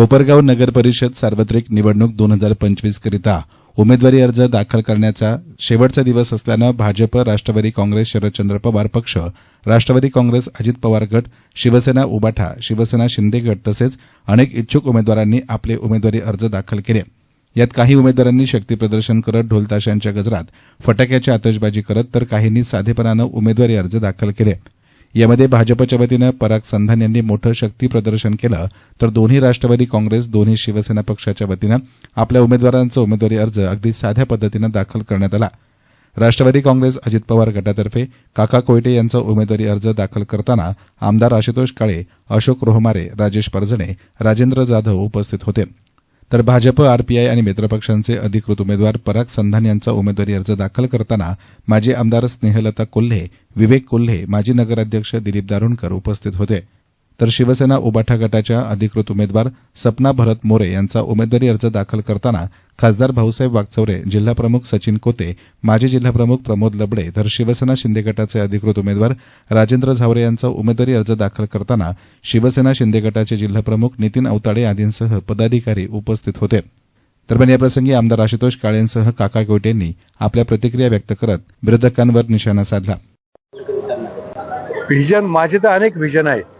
कोपरगाव नगर परिषद सार्वत्रिक निवडणूक दोन हजार पंचवीस करिता उमेदवारी अर्ज दाखल करण्याचा शेवटचा दिवस असल्यानं भाजप राष्ट्रवादी काँग्रेस शरदचंद्र पवार पक्ष राष्ट्रवादी काँग्रेस अजित पवार गट शिवसेना उबाठा शिवसेना शिंदे गट तसेच अनेक इच्छुक उमेदवारांनी आपले उमेदवारी अर्ज दाखल केले. यात काही उमेदवारांनी शक्तीप्रदर्शन करत ढोलताशांच्या गजरात फटाक्याची आतषबाजी करत तर काहींनी साधेपणानं उमेदवारी अर्ज दाखल केले. यामध्ये भाजपच्या वतीनं पराग संधान यांनी मोठं शक्ती प्रदर्शन केलं. तर दोन्ही राष्ट्रवादी काँग्रेस दोन्ही शिवसेना पक्षाच्या वतीनं आपल्या उमेदवारांचा उमेदवारी अर्ज अगदी साध्या पद्धतीनं दाखल करण्यात आला. राष्ट्रवादी काँग्रेस अजित पवार गटातर्फे काका कोयटे यांचा उमेदवारी अर्ज दाखल करताना आमदार आशुतोष काळे अशोक रोहमारे राजेश परजणे राजेंद्र जाधव उपस्थित होते. तर भाजप आरपीआय आणि मित्रपक्षांचे अधिकृत उमेदवार पराग संधान यांचा उमेदवारी अर्ज दाखल करताना माजी आमदार स्नेहलता कोल्हे विवेक कोल्हे माजी नगराध्यक्ष दिलीप दारुणकर उपस्थित होते. तर शिवसेना उबाठा गटाच्या अधिकृत उमेदवार सपना भरत मोरे यांचा उमेदवारी अर्ज दाखल करताना खासदार भाऊसाहेब वागचौरे जिल्हाप्रमुख सचिन कोते माजी जिल्हाप्रमुख प्रमोद लबडे तर शिवसेना शिंदे गटाचे अधिकृत उमेदवार राजेंद्र झावरे यांचा उमेदवारी अर्ज दाखल करताना शिवसेना शिंदे गटाचे जिल्हाप्रमुख नितीन अवताडे आदींसह पदाधिकारी उपस्थित होते. दरम्यान याप्रसंगी आमदार आशुतोष काळेंसह काका कोयटे यांनी आपल्या प्रतिक्रिया व्यक्त करत विरोधकांवर निशाणा साधला. व्हिजन माझे तर अनेक व्हिजन आहेत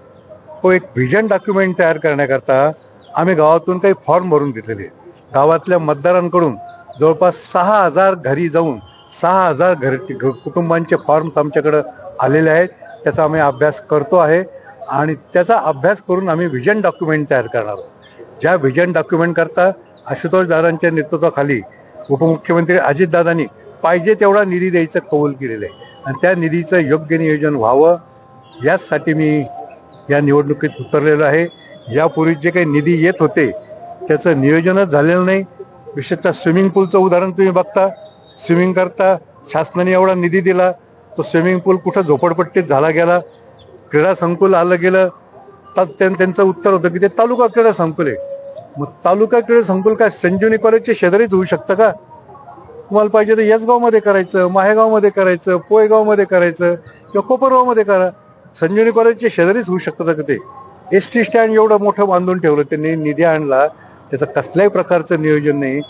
तो एक व्हिजन डॉक्युमेंट तयार करण्याकरता आम्ही गावातून काही फॉर्म भरून घेतलेले गावातल्या मतदारांकडून जवळपास सहा हजार घरी जाऊन सहा हजार घर कुटुंबांचे फॉर्म्स आमच्याकडं आलेले आहेत. त्याचा आम्ही अभ्यास करतो आहे आणि त्याचा अभ्यास करून आम्ही व्हिजन डॉक्युमेंट तयार करणार आहोत. ज्या व्हिजन डॉक्युमेंट करता आशुतोष दादांच्या नेतृत्वाखाली उपमुख्यमंत्री अजितदादांनी पाहिजे तेवढा निधी द्यायचं कौल केलेलं आहे. आणि त्या निधीचं योग्य नियोजन व्हावं याचसाठी मी या निवडणुकीत उतरलेलं आहे. यापूर्वी जे काही निधी येत होते त्याचं नियोजनच झालेलं नाही. विशेषतः स्विमिंग पूलचं उदाहरण तुम्ही बघता. स्विमिंग करता शासनाने एवढा निधी दिला तो स्विमिंग पूल कुठं झोपडपट्टीत झाला गेला क्रीडा संकुल आलं गेलं. तर त्यांचं उत्तर होतं की ते तालुका क्रीडा संकुल आहे. मग तालुका क्रीडा संकुल काय संजीवनी कॉलेजच्या शेजारीच होऊ शकतं का? तुम्हाला पाहिजे तर यसगावमध्ये करायचं माहेगावमध्ये करायचं पोयगावमध्ये करायचं किंवा कोपरगावमध्ये करा. संजीवनी कॉलेजचे शेजारीच होऊ शकतात का ते? एस टी स्टँड एवढं मोठं बांधून ठेवलं त्यांनी निधी आणला. त्याचं कसल्याही प्रकारचं नियोजन नाही.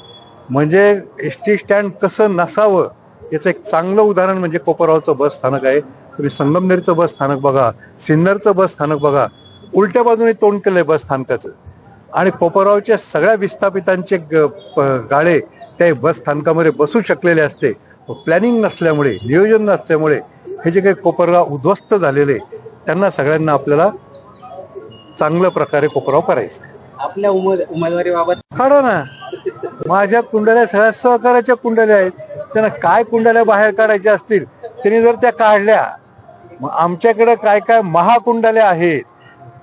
म्हणजे एस टी स्टँड कसं नसावं याचं एक चांगलं उदाहरण म्हणजे कोपरगावचं बस स्थानक आहे. तुम्ही संगमनेरचं बस स्थानक बघा सिन्नरचं बस स्थानक बघा. उलट्या बाजूने तोंड केलंय बस स्थानकाचं. आणि कोपरगावच्या सगळ्या विस्थापितांचे ग- गाडे त्या बस स्थानकामध्ये बसू शकलेले असते. प्लॅनिंग नसल्यामुळे नियोजन नसल्यामुळे हे जे काही कोपरगाव उद्ध्वस्त झालेले त्यांना सगळ्यांना आपल्याला चांगल्या प्रकारे कोपरगाव करायचं. आपल्या उमेद उमेदवारीबाबत काढा ना. माझ्या कुंडल्या सगळ्या सहकार्याच्या कुंडल्या आहेत. त्यांना काय कुंडल्या बाहेर काढायच्या असतील त्यांनी जर त्या काढल्या मग आमच्याकडे काय काय महाकुंडल्या आहेत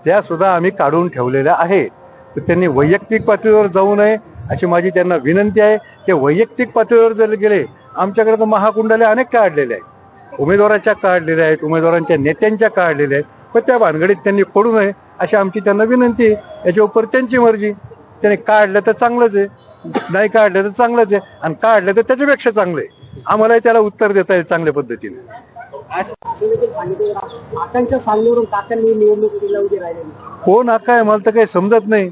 त्या सुद्धा आम्ही काढून ठेवलेल्या आहेत. तर त्यांनी वैयक्तिक पातळीवर जाऊ नये अशी माझी त्यांना विनंती आहे. ते वैयक्तिक पातळीवर जर गेले आमच्याकडे तर महाकुंडल्या अनेक काढलेल्या आहेत. उमेदवाराच्या काढलेल्या आहेत उमेदवारांच्या नेत्यांच्या काढलेल्या आहेत. पण त्या भानगडीत त्यांनी पडू नये अशी आमची त्यांना विनंती आहे. याच्या त्यांची मर्जी. त्याने काढलं तर चांगलंच आहे. नाही काढलं तर चांगलंच आहे. आणि काढलं तर त्याच्यापेक्षा चांगलं आहे. आम्हालाही त्याला उत्तर देता येईल चांगल्या पद्धतीने. कोण आका आहे मला तर काही समजत नाही.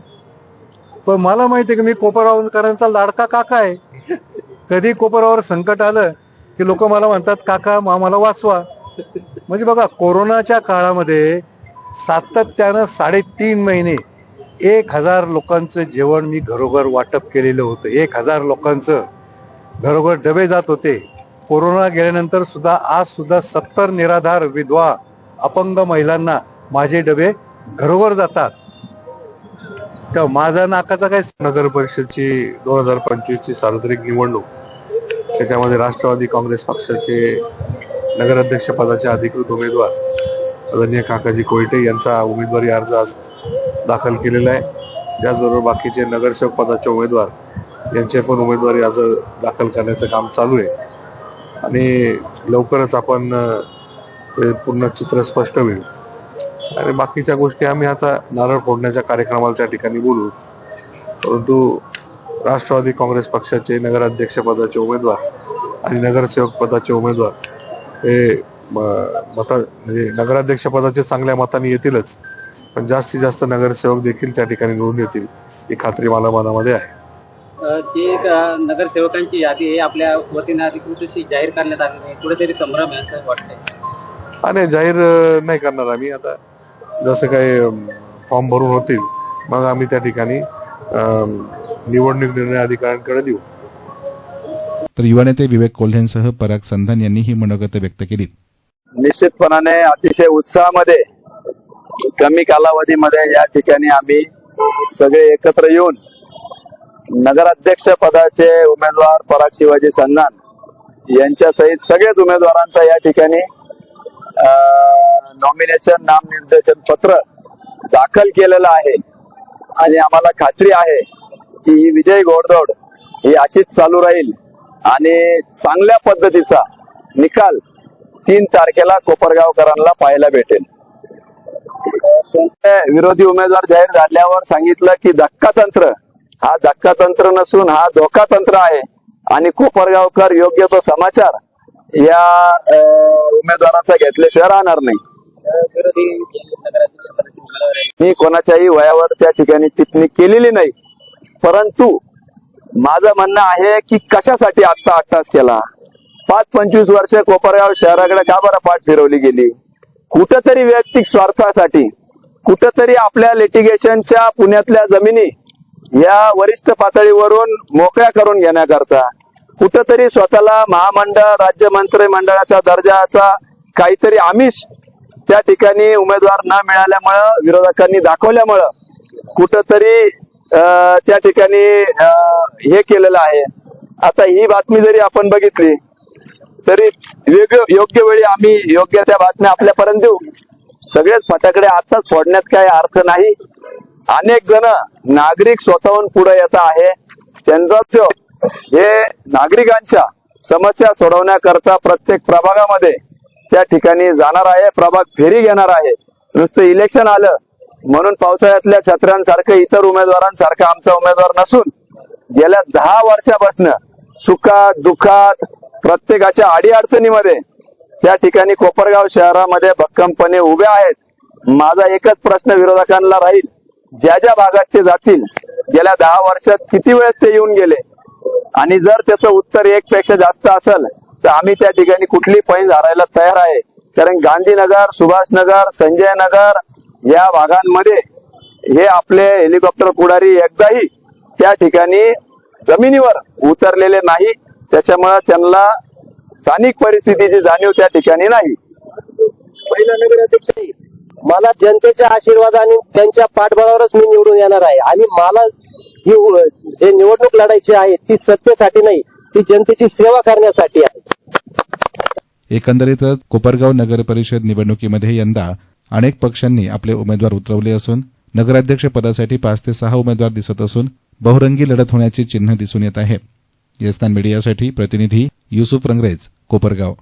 पण मला माहिती आहे की मी कोपरगावकरांचा लाडका काका आहे. कधी कोपरावर संकट आलं की लोक मला म्हणतात काका आम्हाला वाचवा. म्हणजे बघा कोरोनाच्या काळामध्ये सातत्यानं साडेतीन महिने एक हजार लोकांचं जेवण मी घरोघर वाटप केलेलं होतं. एक हजार लोकांचं घरोघर डबे जात होते. कोरोना गेल्यानंतर सुद्धा आज सुद्धा सत्तर निराधार विधवा अपंग महिलांना माझे डबे घरोघर जातात. तेव्हा माझा नाकाचा काय नगर परिषदची दोन हजार पंचवीसची सार्वत्रिक निवडणूक. त्याच्यामध्ये राष्ट्रवादी काँग्रेस पक्षाचे नगराध्यक्षपदाचे अधिकृत उमेदवार आदरणीय काकाजी कोयटे यांचा उमेदवारी अर्ज आज दाखल केलेला आहे. त्याचबरोबर बाकीचे नगरसेवक पदाचे उमेदवार यांचे पण उमेदवारी अर्ज दाखल करण्याचं काम चालू आहे. आणि लवकरच आपण ते पूर्ण चित्र स्पष्ट होईल. आणि बाकीच्या गोष्टी आम्ही आता नारळ फोडण्याच्या कार्यक्रमाला त्या ठिकाणी बोलू. परंतु राष्ट्रवादी काँग्रेस पक्षाचे नगराध्यक्ष पदाचे उमेदवार आणि नगरसेवक पदाचे उमेदवार हे मत म्हणजे नगराध्यक्ष पदाचे चांगल्या मताने येतीलच पण जास्तीत जास्त नगरसेवक देखील त्या ठिकाणी निवडून येतील ही खात्री मला मनामध्ये आहे. जी नगरसेवकांची यादी आहे आपल्या वतीने अधिकृत जाहीर करण्यात आली नाही कुठेतरी संभ्रम आहे असं वाटतंय. आणि जाहीर नाही करणार आम्ही. आता जसं काही फॉर्म भरून होतील मग आम्ही त्या ठिकाणी निवडणूक निर्णय अधिकाऱ्यांकडे देऊ. तर युवा नेते विवेक कोल्हेंसह पराग संधान यांनी ही मनोगत व्यक्त केली. निश्चितपणाने अतिशय उत्साहामध्ये कमी कालावधीमध्ये या ठिकाणी आम्ही सगळे एकत्र येऊन नगराध्यक्ष पदाचे उमेदवार पराग शिवाजी संधान यांच्या सहित सगळेच उमेदवारांचा या ठिकाणी नॉमिनेशन नामनिर्देशन पत्र दाखल केलेलं आहे आणि आम्हाला खात्री आहे की ही विजय घोडदौड ही अशीच चालू राहील. आणि चांगल्या पद्धतीचा निकाल तीन तारखेला कोपरगावकरांना पाहायला भेटेल. विरोधी उमेदवार जाहीर झाल्यावर सांगितलं की धक्कातंत्र हा धक्कातंत्र नसून हा धोका तंत्र आहे. आणि कोपरगावकर योग्य तो समाचार या उमेदवाराचा घेतल्याशिवाय राहणार नाही. मी कोणाच्याही वयावर त्या ठिकाणी टिप्पणी केलेली नाही. परंतु माझं म्हणणं आहे की कशासाठी आत्ता अट्टास केला? पाच पंचवीस वर्ष कोपरगाव शहराकडे का बरं पाठ फिरवली गेली? कुठंतरी वैयक्तिक स्वार्थासाठी कुठंतरी आपल्या लिटिगेशनच्या पुण्यातल्या जमिनी या वरिष्ठ पातळीवरून मोकळ्या करून घेण्याकरता कुठंतरी स्वतःला महामंडळ राज्य मंत्रिमंडळाचा दर्जाचा काहीतरी आमिष त्या ठिकाणी उमेदवार न मिळाल्यामुळं विरोधकांनी दाखवल्यामुळं कुठंतरी त्या ठिकाणी अं, हे केलेलं आहे. आता ही बातमी जरी आपण बघितली तरी वेग योग्य वेळी आम्ही योग्य त्या बातम्या आपल्यापर्यंत देऊ. सगळेच फटाकडे आताच फोडण्यात काही अर्थ नाही. अनेक जण नागरिक स्वतःहून पुढे येत आहे. त्यांचा हे नागरिकांच्या समस्या सोडवण्याकरता प्रत्येक प्रभागामध्ये त्या ठिकाणी जाणार आहे. प्रभाग फेरी घेणार आहे. नुसतं इलेक्शन आलं म्हणून पावसाळ्यातल्या छत्र्यांसारखं इतर उमेदवारांसारखं आमचा उमेदवार नसून गेल्या दहा वर्षापासून सुखात दुःखात प्रत्येकाच्या अडीअडचणीमध्ये त्या ठिकाणी कोपरगाव शहरामध्ये भक्कमपणे उभे आहेत. माझा एकच प्रश्न विरोधकांना राहील ज्या ज्या भागात ते जातील गेल्या दहा वर्षात किती वेळेस ते येऊन गेले? आणि जर त्याचं उत्तर एक पेक्षा जास्त असेल तर आम्ही त्या ठिकाणी कुठली पैन हारायला तयार आहे. कारण गांधीनगर सुभाषनगर संजय नगर या भागांमध्ये हे आपले हेलिकॉप्टर पुढारी एकदाही त्या ठिकाणी जमिनीवर उतरलेले नाही. त्याच्यामुळे त्यांना स्थानिक परिस्थितीची जाणीव त्या ठिकाणी नाही. पहिला नगराध्यक्ष. मला जनतेच्या आशीर्वादाने त्यांच्या पाठबळावरच मी निवडून येणार आहे. आणि मला ही जे निवडणूक लढायची आहे ती सत्तेसाठी नाही ती जनतेची सेवा करण्यासाठी आहे. एकंदरीतच कोपरगाव नगर परिषद निवडणुकीमध्ये यंदा अनेक पक्षांनी आपले उमेदवार उतरवले असून नगराध्यक्ष पदासाठी पाच ते सहा उमेदवार दिसत असून बहुरंगी लढत होण्याची चिन्ह दिसून येत आहे. यस्तान मीडियासाठी प्रतिनिधी युसुफ रंगरेज कोपरगाव.